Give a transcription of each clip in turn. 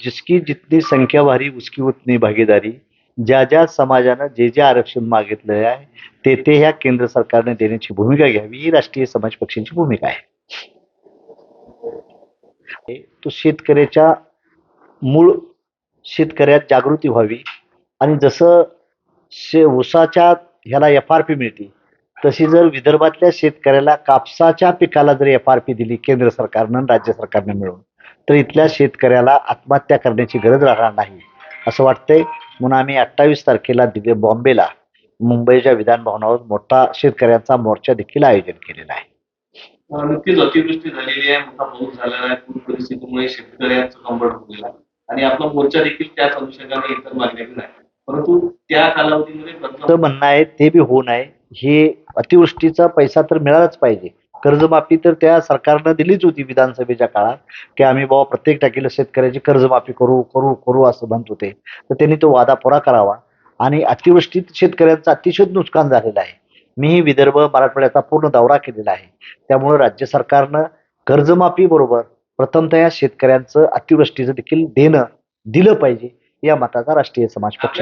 जिसकी जितनी संख्या भारी उसकी उतनी भागीदारी ज्या ज्या समाजानं जे जे आरक्षण मागितलं आहे ते ते ह्या केंद्र सरकारने देण्याची भूमिका घ्यावी. ही राष्ट्रीय समाज पक्षांची भूमिका आहे. तो शेतकऱ्याच्या मूळ शेतकऱ्यात जागृती व्हावी आणि जसं शे ऊसाच्या ह्याला एफ आर पी मिळते तशी जर विदर्भातल्या शेतकऱ्याला कापसाच्या पिकाला जर एफ आर पी दिली केंद्र सरकारनं राज्य सरकारनं मिळून तर इथल्या शेतकऱ्याला आत्महत्या करण्याची गरज राहणार नाही. असं वाटतंय म्हणून आम्ही अठ्ठावीस तारखेला दिले बॉम्बेला मुंबईच्या विधान भवनावर मोठा शेतकऱ्यांचा मोर्चा देखील आयोजन केलेला आहे. अं, नुकतीच अतिवृष्टी झालेली आहे मोठा पाऊस झालेला आहे पूर परिस्थितीमुळे शेतकऱ्यांचं कंबळ आणि आपला मोर्चा देखील त्याच अनुषंगाने इतर मागण्या आहे. परंतु त्या कालावधीमध्ये म्हणणं आहे ते बी होऊ नये. हे अतिवृष्टीचा पैसा तर मिळालाच पाहिजे. कर्जमाफी तर त्या सरकारनं दिलीच होती विधानसभेच्या काळात की आम्ही बाबा प्रत्येक टाकीला शेतकऱ्याची कर्जमाफी करू करू करू असं म्हणत होते. तर त्यांनी तो वादा पुरा करावा. आणि अतिवृष्टीत शेतकऱ्यांचं अतिशय नुकसान झालेलं आहे. मी विदर्भ मराठवाड्याचा पूर्ण दौरा केलेला आहे. त्यामुळे राज्य सरकारनं कर्जमाफी बरोबर प्रथमतः या शेतकऱ्यांचं अतिवृष्टीचं देखील देणं दिलं पाहिजे या मताचा राष्ट्रीय समाज पक्ष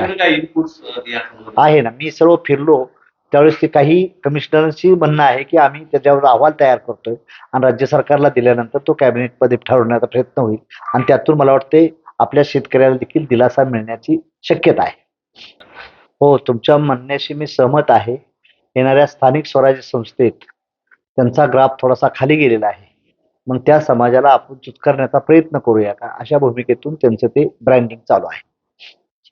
आहे ना. मी सर्व फिरलो त्यावेळेस ते काही कमिशनरची म्हणणं आहे की आम्ही त्याच्यावर अहवाल तयार करतोय आणि राज्य सरकारला दिल्यानंतर तो कॅबिनेटमध्ये ठरवण्याचा प्रयत्न होईल. आणि त्यातून मला वाटते आपल्या शेतकऱ्याला देखील दिलासा मिळण्याची शक्यता आहे. हो तुमच्या म्हणण्याशी मी सहमत आहे. येणाऱ्या स्थानिक स्वराज्य संस्थेत त्यांचा ग्राफ थोडासा खाली गेलेला आहे. मग त्या समाजाला आपण करण्याचा प्रयत्न करूया का? अशा भूमिकेतून त्यांचं ते ब्रँडिंग चालू आहे.